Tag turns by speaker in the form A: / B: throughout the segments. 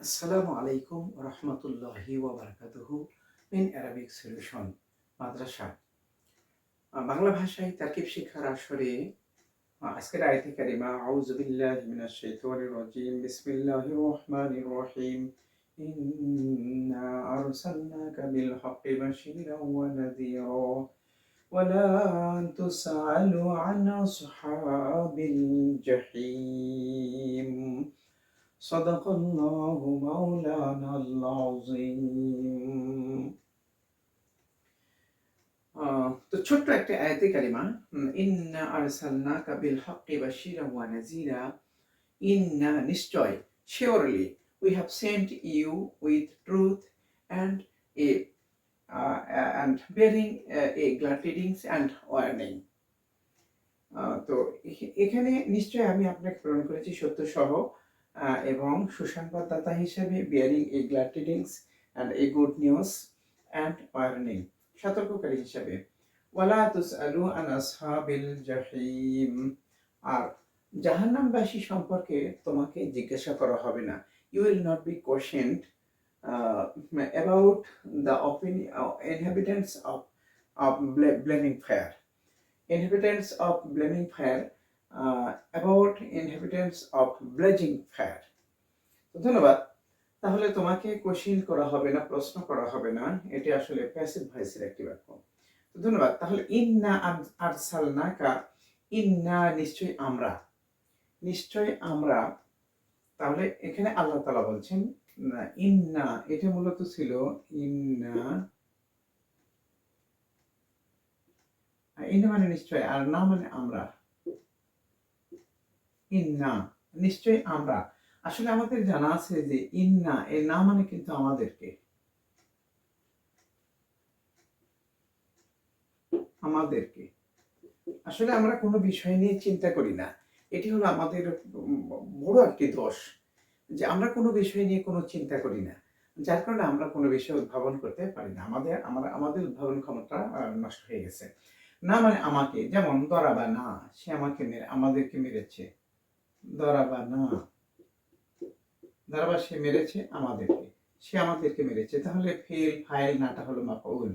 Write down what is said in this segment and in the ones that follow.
A: আসসালামু আলাইকুম রহমতুল্লাহি ওবরাকাতুহু ইন অ্যারাবিক সলিউশন মাদ্রাসা আহ, বাংলা ভাষায় তাকিব শিক্ষার আসরে আহ, আজকের আয়াতে কারিমা আউযু বিল্লাহি মিনাশ শাইতানির রাজিম বিসমিল্লাহির রহমানির রহিম ইন্না আরসালনাকা বিল হাক্কি বাশীরাও ওয়া নাযীরা ولا تسأل عن أصحاب الجحيم صدق الله مولانا العظيم আহ, তো ছোট্ট একটা আয়াতে কারিমা হুম, ইন্না আরসালনাকা বিল হাক্কি বাশীরা ওয়া নাযীরা ইন্না নিশ্চয় surely we have sent you with truth and a uh, and bearing uh, a glad tidings and warning আহ, তো এখ- এখানে নিশ্চয় আমি আপনাকে প্রেরণ করেছি সত্য সহ আহ, এবং সুসংবাদদাতা হিসেবে bearing a glad tidings and a good news and warning সতর্ককারী হিসেবে। ওয়ালা তুসআলু আন আসহাবিল জাহিম। আর জাহান্নামবাসী সম্পর্কে তোমাকে জিজ্ঞাসা করা হবে না। You will not be questioned about the opinion inhabitants of of blaming fire inhabitants of blaming fire about inhabitants of blazing fire তো ধন্যবাদ। তাহলে তোমাকে কোশ্চিন করা হবে না, প্রশ্ন করা হবে না। এটি আসলে প্যাসিভ ভয়েসের একটি বাক্য। তো ধন্যবাদ। তাহলে ইন্না আরসালনাকা, ইন্না নিশ্চয়ই আমরা। নিশ্চয় আমরা। তাহলে এখানে আল্লাহ তাআলা বলছেন ইন্না, এটা মূলত ছিল ইন্না ইন্না মানে নিশ্চয় আর না মানে আমরা। ইন্না নিশ্চয় আমরা। আসলে আমাদের জানা আছে যে ইন্না, এর না মানে কিন্তু আমাদেরকে। আমাদেরকে। আসলে আমরা কোনো বিষয় নিয়ে চিন্তা করি না। এটি হলো আমাদের বড় একটি দোষ, যে আমরা কোনো বিষয় নিয়ে কোনো চিন্তা করি না, যার কারণে আমরা কোনো বিষয় উদ্ভাবন করতে পারি না। আমাদের, আমরা, আমাদের উদ্ভাবন ক্ষমতা নষ্ট হয়ে গেছে। না মানে আমাকে, যেমন দরাবা না, সে আমাকে মেরে, আমাদেরকে মেরেছে। দরাবা না। দরাবা সে মেরেছে আমাদেরকে। সে আমাদেরকে মেরেছে। তাহলে ফেল ফাইল নাটা হলো মাফউল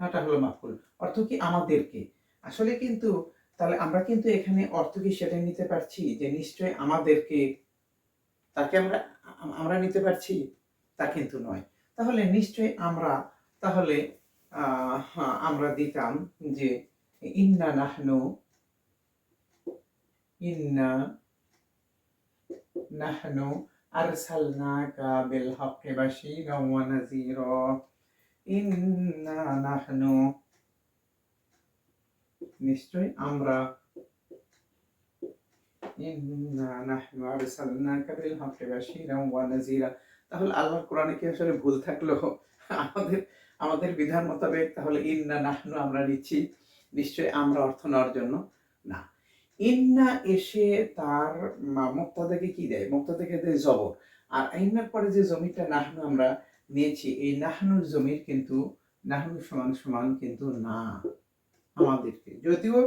A: নাটা হলো মাফুল। অর্থ কি আমাদেরকে? আসলে কিন্তু তাহলে আমরা কিন্তু এখানে অর্থ কি সেটা নিতে পারছি? যে নিশ্চয় আমাদেরকে তাকে আমরা আমরা নিতে পারছি? তা কিন্তু নয়। তাহলে নিশ্চয় আমরা তাহলে হ্যাঁ, আমরা দিতাম যে ইন্না নাহনু ইন্না নাহনু আরসালনাকা বিল হাক্কি বাশীরা ওয়া নাযীরা ইন্না নাহনু নিশ্চয় আমরা ইন্না নাহনু আরসালনাকা বিল তাহলে আল্লাহর কোরআনে কি আসলে ভুল থাকল? আমাদের আমাদের বিধান মোতাবেক তাহলে ইন্না নাহনু আমরা নিচ্ছি। নিশ্চয় আমরা অর্থ নেওয়ার জন্য। না। ইন্না এসে তার মুক্তাদাকে কি দেয়? মুক্তাদাকে দেয় জবর। আর ইন্নার পরে যে জমিটা নাহনু আমরা নিয়েছি, এই নাহনুর জমির কিন্তু নাহনু সমান সমান কিন্তু না আমাদেরকে। যদিও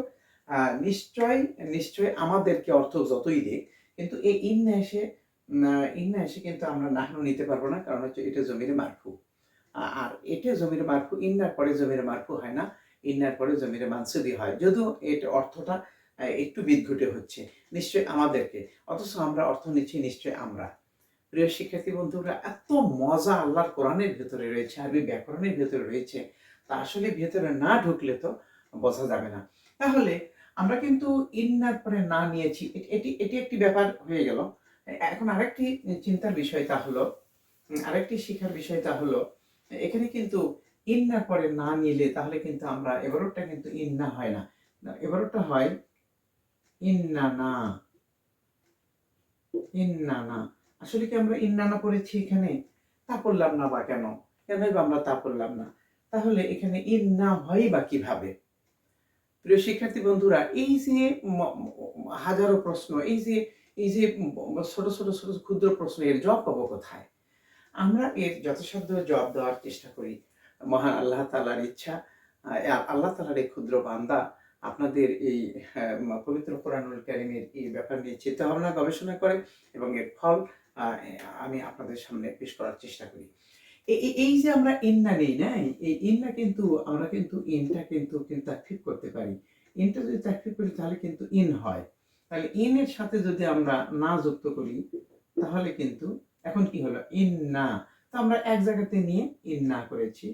A: নিশ্চয় নিশ্চয় আমাদেরকে অর্থ যতই দিক, কিন্তু এই ইন্না এসে ইন্না এসে কিন্তু আমরা নাহনু নিতে পারব না, কারণ হচ্ছে এটা জমির মারফু। আর এটা জমির মারফু, ইন্নার পরে জমির মারফু হয় না, ইন্নার পরে জমির মানসুবি হয়। যদিও এটা অর্থটা একটু বিদঘুটে হচ্ছে। নিশ্চয় আমাদেরকে। অথচ আমরা অর্থ নিচ্ছি নিশ্চয় আমরা। প্রিয় শিক্ষার্থী বন্ধুরা এত মজা আল্লাহর কোরআনের ভেতরে রয়েছে আরবি ব্যাকরণের ভেতরে রয়েছে। তা আসলে ভেতরে না ঢুকলে তো বোঝা যাবে না। তাহলে আমরা কিন্তু ইন্নার পরে না নিয়েছি এটি এটি একটি ব্যাপার হয়ে গেল। এখন আরেকটি চিন্তার বিষয় তা হলো আরেকটি শিক্ষার বিষয় তা হলো এখানে কিন্তু ইন্নার পরে না নিলে তাহলে কিন্তু আমরা এবারটা কিন্তু ইন্না হয় না, এবারটা হয় ইন্না না ইন্না না আসলে কি আমরা ইন্না না পড়েছি এখানে? তা পড়লাম না বা কেন? কেনই বা আমরা তা পড়লাম না? তাহলে এখানে ইন্না হয় বা কীভাবে? প্রিয় শিক্ষার্থী বন্ধুরা, এই যে হাজারো প্রশ্ন, এই যে এই যে ছোট ছোট ছোট, ক্ষুদ্র প্রশ্ন, এর জবাব পাবো কোথায়? আমরা এর যথাসাধ্য জবাব দেওয়ার চেষ্টা করি। মহান আল্লাহ তালার ইচ্ছা আল্লাহ তালার এই ক্ষুদ্র বান্দা আপনাদের এই হ্যাঁ, পবিত্র কোরআনুল কারিমের এই ব্যাপার নিয়ে চিন্তা ভাবনা গবেষণা করে এবং এর ফল আমি আপনাদের সামনে পেশ করার চেষ্টা করি। এই যে আমরা ইন্না নেই না? এই ইন্না কিন্তু আমরা কিন্তু ইনটা কিন্তু তাকফিফ করতে পারি। ইনটা যদি তাকফিফ করি তাহলে কিন্তু ইন হয়। তাহলে ইনের সাথে যদি আমরা না যুক্ত করি তাহলে কিন্তু এখন কি হলো? ইন্না। তো আমরা এক জায়গাতে নিয়ে ইন্না করেছি।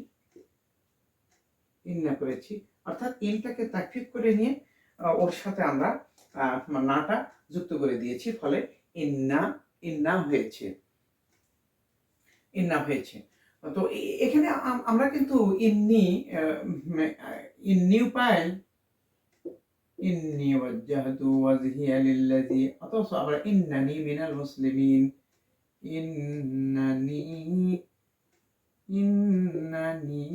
A: ইন্না করেছি। অর্থাৎ ইনটাকে তাকফিফ করে নিয়ে ওর সাথে আমরা নাটা যুক্ত করে দিয়েছি, ফলে ইন্না ইন্না হয়েছে। ইন্না হয়েছে। তো এখানে আম- আমরা কিন্তু ইন্নি ইন্নিও পাই ইন্নি ওয়াজ্জাহতু ওয়াজহিয়া লিল্লাযী, অথচ আমরা ইন্নানি মিনাল মুসলিমিন। ইন্নানি ইন্নানি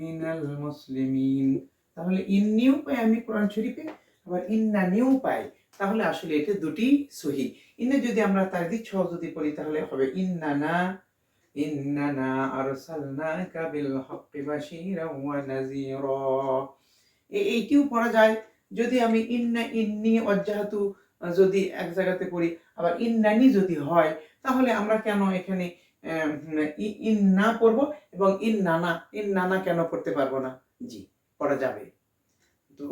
A: মিনাল মুসলিমিন। তাহলে ইন্নিও পাই আমি কোরআন শরীফে, আবার ইন্নানিও পাই, তাহলে আসলে এটা দুটি সহি। ইন্না যদি আমরা তার দিক যদি পড়ি তাহলে হবে ইন্নানা ইন্নানা আরসালনাকা বিল হাক্কি বাশীরা ওয়া নাযীরা। এইটিও পড়া যায়। যদি আমি ইন্না ইন্নি অজ্জাহাতু যদি এক জায়গাতে পড়ি, আবার ইন্নানি যদি হয়, তাহলে আমরা কেন এখানে ইন্না পড়ব এবং ইন্নানা ইন্নানা কেন পড়তে পারব না? জি। পড়া যাবে। তো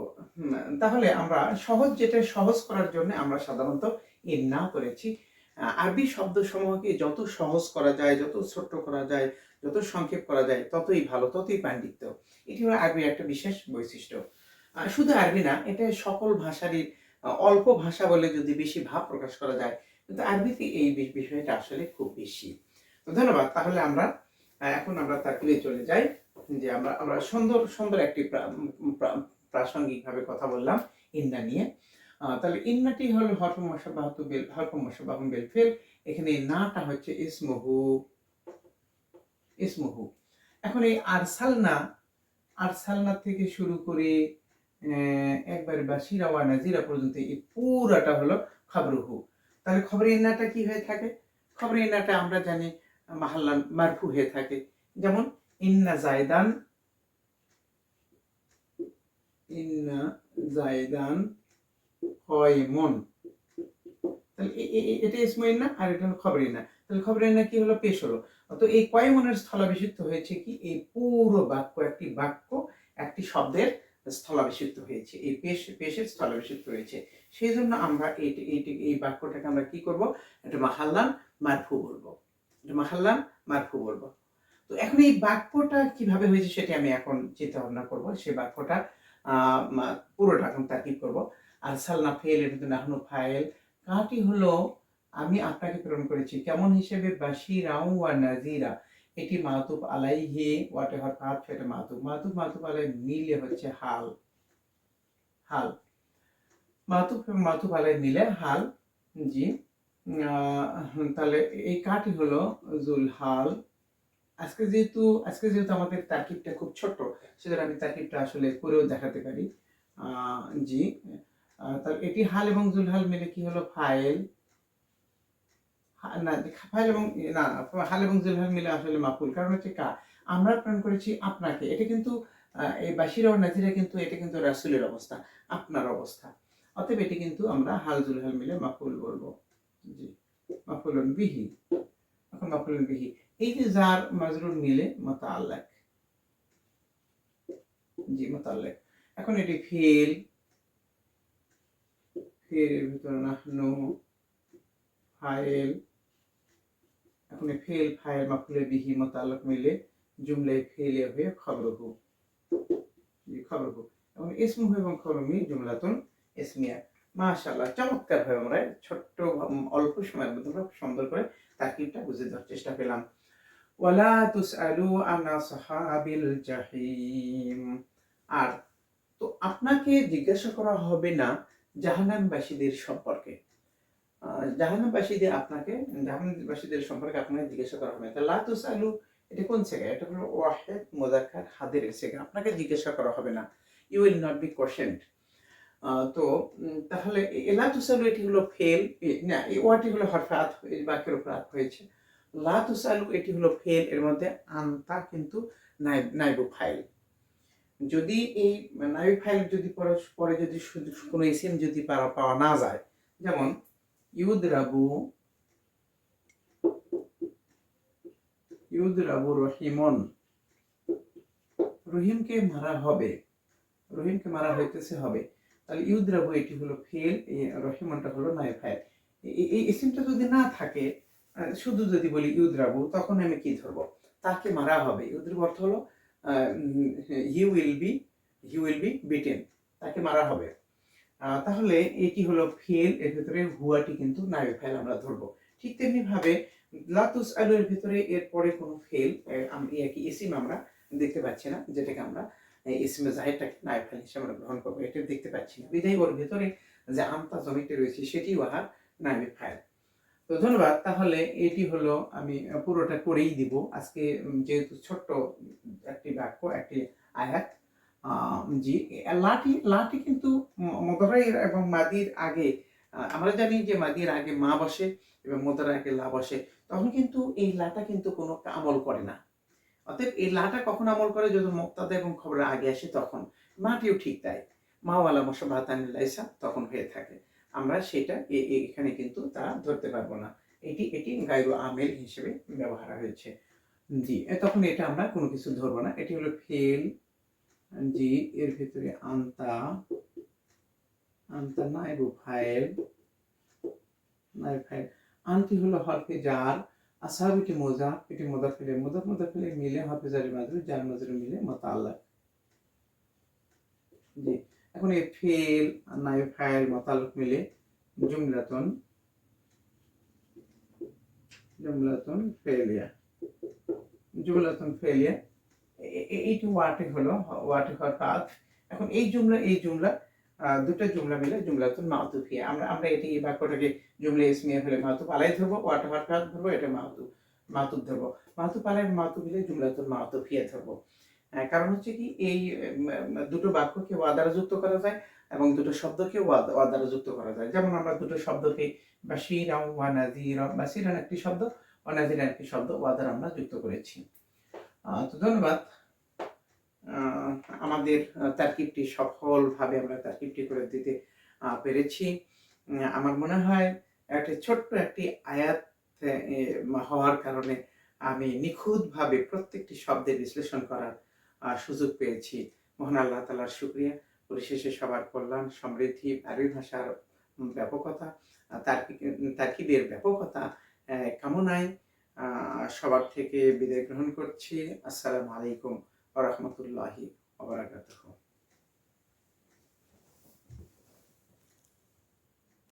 A: তাহলে আমরা সহজ যেটা সহজ করার জন্য আমরা সাধারণত ইন্না করেছি। আরবি শব্দ সমূহকে যত সহজ করা যায়, যত ছোট্ট করা যায়, যত সংক্ষেপ করা যায়, ততই ভালো, ততই পাণ্ডিত্য। এটি হলো আরবির একটা বিশেষ বৈশিষ্ট্য। শুধু আরবি না, এটা সকল ভাষারই অল্প ভাষা বলে যদি বেশি ভাব প্রকাশ করা যায়, কিন্তু আরবিতে এই বিষয়টা আসলে খুব বেশি। তো ধন্যবাদ, তাহলে আমরা এখন আমরা তাকিয়ে চলে যাই। যে আমরা আমরা সুন্দর সুন্দর একটি প্রা- প্রা- প্রাসঙ্গিকভাবে কথা বললাম ইন্না নিয়ে। তাহলে ইন্নাটি হল হরফ, মশাবাহতু বেল, হরফ মশাবাহুম বেল ফেল। এখানে নাটা হচ্ছে ইসমহু। ইসমহু। এখন এই আরসালনা আরসালনা থেকে শুরু করে একবারে বাসিরা ওয়া নাজিরা পর্যন্ত এই পুরাটা হলো খবরহু। তাহলে খবর ইন্নাটা কি হয়ে থাকে? খবর ইন্নাটা আমরা জানি মাহাল্লান মারফু হয়ে থাকে। যেমন ইন্না জায়দান ইন্না জায়দান কয়মন তাহলে এটা ইসমইন না আর এটা হলো না তাহলে খবরের না কি হলো? পেশ হলো। তো এই কয়মনের স্থলাভিষিক্ত হয়েছে কি? এই পুরো বাক্য, একটি বাক্য, একটি শব্দের স্থলাভিষিক্ত হয়েছে। এই পেশ, পেশের স্থলাভিষিক্ত হয়েছে। সেই জন্য আমরা এই বাক্যটাকে আমরা কি করব? এটা মাহাল্লান মারফু বলব। এটা মাহাল্লান মারফু বলব। তো এখন এই বাক্যটা কীভাবে হয়েছে সেটা আমি এখন চিন্তা ভাবনা করব। সেই বাক্যটা পুরোটা এখন তাকিব করব। আর সালনা ফেল, এটা নাহনু ফাইল। কাটি হলো, আমি আপনাকে প্রেরণ করেছি, কেমন হিসেবে বাশিরাউ ওয়া নাজিরা? এটি মাতুব আলাইহি ওয়াটে হর কাত সেটা মাতুব। মাতুব মাতুব আলাই মিলে হচ্ছে হাল। হাল। মাতুব মাতুব আলাই মিলে হাল, জি। তাহলে এই কাটি হলো জুল হাল আজকে যেহেতু আজকে যেহেতু আমাদের তাকিবটা খুব ছোট সেজন্য আমি তাকিবটা আসলে করেও দেখাতে পারি। জি তাহলে এটি হাল এবং জুলহাল মিলে কি হলো? ফাইল। না, ফাইল এবং, না, হাল এবং জুলহাল মিলে আসলে মাপুল কারণ হচ্ছে কা, আমরা প্রেরণ করেছি আপনাকে। এটা কিন্তু এই বাসিরা ও নাজিরা কিন্তু, এটা কিন্তু রাসুলের অবস্থা, আপনার অবস্থা। অতএব এটি কিন্তু আমরা হাল জুলহাল মিলে মাফুল বলব। জি, মাফুলন বিহি। এখন বিহি। এই যে যার মাজরুর মিলে মোতাল্লাক। জি, মোতাল্লাক। এখন এটি ফিল। ভিতরে নাহনু, ফাইল। এখন ফেল, ফাইল বিহি মিলে জুমলায় ফেলে হয়ে খবরহু। জি, খবরহু। এখন ইসমহু এবং খবরমি জুমলাতুন ইসমিয়া। মাশাআল্লাহ চমৎকার ভাবে আমরা ছোট্ট, অল্প সময়ের মধ্যে আমরা সুন্দর করে তাকিবটা বুঝে দেওয়ার চেষ্টা পেলাম ওয়ালা তুসআলু আন আসহাবিল জাহিম। আর তো আপনাকে জিজ্ঞাসা করা হবে না জাহান্নামবাসীদের সম্পর্কে। জাহান্নামবাসীদের আপনাকে, জাহান্নামবাসীদের সম্পর্কে আপনাকে জিজ্ঞাসা করা হবে না। তা লা তুসআলু, এটা কোন জায়গা? এটা হলো ওয়াহিদ মুযাক্কার হাদের জায়গা। আপনাকে জিজ্ঞাসা করা হবে না। You will not be questioned তো তাহলে এলা তুসালু এটি হলো ফেল। না এই ওয়াটি হলো হরফাত বাক্যের উপর হয়েছে। লা তুসালু এটি হলো ফেল, এর মধ্যে আন্তা কিন্তু নাইব নাইবু ফাইল যদি এই নাইব ফাইল যদি পরে যদি কোনো এসএম যদি পাওয়া না যায়, যেমন ইউদরাবু ইউদরাবু রহিমন। রহিমকে মারা হবে। রহিমকে মারা হইতেছে হবে। তাহলে ইউদরাবু এটি হলো ফেল রহিমনটা হলো নয় ফাইল এই ইসিমটা যদি না থাকে শুধু যদি বলি ইউদরাবু, তখন আমি কি ধরবো? তাকে মারা হবে। ইউদ্রাবু অর্থ হলো he will be, he will be beaten. তাকে মারা হবে। তাহলে এটি হলো ফেল, এর ভিতরে হুয়াটি কিন্তু নাইবে ফাইল আমরা ধরবো। ঠিক তেমনি ভাবে লাতুস আলু এর ভিতরে এরপরে কোনো ফেল একই ইসিম আমরা দেখতে পাচ্ছি না, যেটাকে আমরা ইসিমে জাহিরটাকে নাইব ফাইল হিসেবে আমরা গ্রহণ করব। এটা দেখতে পাচ্ছি না। বিদায় ওর ভিতরে যে আমতা জমিটি রয়েছে সেটি ওয়াহার নাইবে ফাইল তো ধন্যবাদ, তাহলে এটি হলো আমি পুরোটা করেই দিব। আজকে যেহেতু ছোট্ট একটি বাক্য, একটি আয়াত জি লাঠি লাঠি কিন্তু ম- মদরাই এবং মাদির আগে আমরা জানি যে মাদির আগে মা বসে এবং মদরার আগে লা বসে, তখন কিন্তু এই লাটা কিন্তু কোনো আমল করে না। অতএব এই লাটা কখন আমল করে? যখন মুক্তাদা এবং খবরের আগে আসে তখন। মাটিও ঠিক তাই। মাওয়ালা মশা ভাতানিল্লাইসা তখন হয়ে থাকে। আমরা সেটা এখানে কিন্তু তা ধরতে পারব না। এটি এটি গাইরু আমেল হিসেবে ব্যবহার হয়েছে। জি তখন এটা আমরা কোনো কিছু ধরবো না। এটি হলো ফেল, জি, এর ভিতরে আন্তা আন্তা নাইবু ফাইল নাইব ফাইল আন্তি হলো হরফে জার আসাব এটি মোজা, এটি মোদা ফেলে। মোদা মোদা ফেলে মিলে হরফে জারি মাজরু জার মাজরু মিলে মোতাল্লাক জি এখন এই ফেল আর ফাইল মিলে জুমলাতন জুমলাতুন ফেলিয়া জুমলাতুন ফেলিয়া এইটি ওয়াটে হলো ওয়াটে হওয়ার কাজ এখন এই জুমলা এই জুমলা দুটো জুমলা মিলে জুমলাতুন মাতুফিয়া আমরা আমরা এটি এই বাক্যটাকে জুমলা ইসমিয়া ফেলে মাতুপ আলাই ধরবো ওয়াটে হওয়ার কাজ ধরবো, এটা মাতুপ মাতুপ ধরবো মাতুপ আলাই মাতুপ মিলে জুমলাতুন মাতুফিয়া ধরবো। কারণ হচ্ছে কি এই দুটো বাক্যকে ওয়া দ্বারা যুক্ত করা যায় এবং দুটো শব্দকে ওয়া যুক্ত করা যায়। যেমন আমরা দুটো শব্দকে বাশিরাম ওয়া নাজিরাম বাশিরান একটি শব্দ, ওয়া নাজিরান একটি শব্দ ওয়া দ্বারা আমরা যুক্ত করেছি। তো ধন্যবাদ। আমাদের তারকিবটি সফলভাবে আমরা তারকিবটি করে দিতে পেরেছি। আমার মনে হয় একটি ছোট্ট একটি আয়াত হওয়ার কারণে আমি নিখুঁতভাবে প্রত্যেকটি শব্দের বিশ্লেষণ করার সুযোগ পেয়েছি। মহান আল্লাহ তালার শুক্রিয়া। পরিশেষে সবার কল্যাণ, সমৃদ্ধি আরবি ভাষার ব্যাপকতা তার্কিদের ব্যাপকতা কামনায় সবার থেকে বিদায় গ্রহণ করছি। আসসালামু আলাইকুম রহমতুল্লাহি ওবরাকাতুহু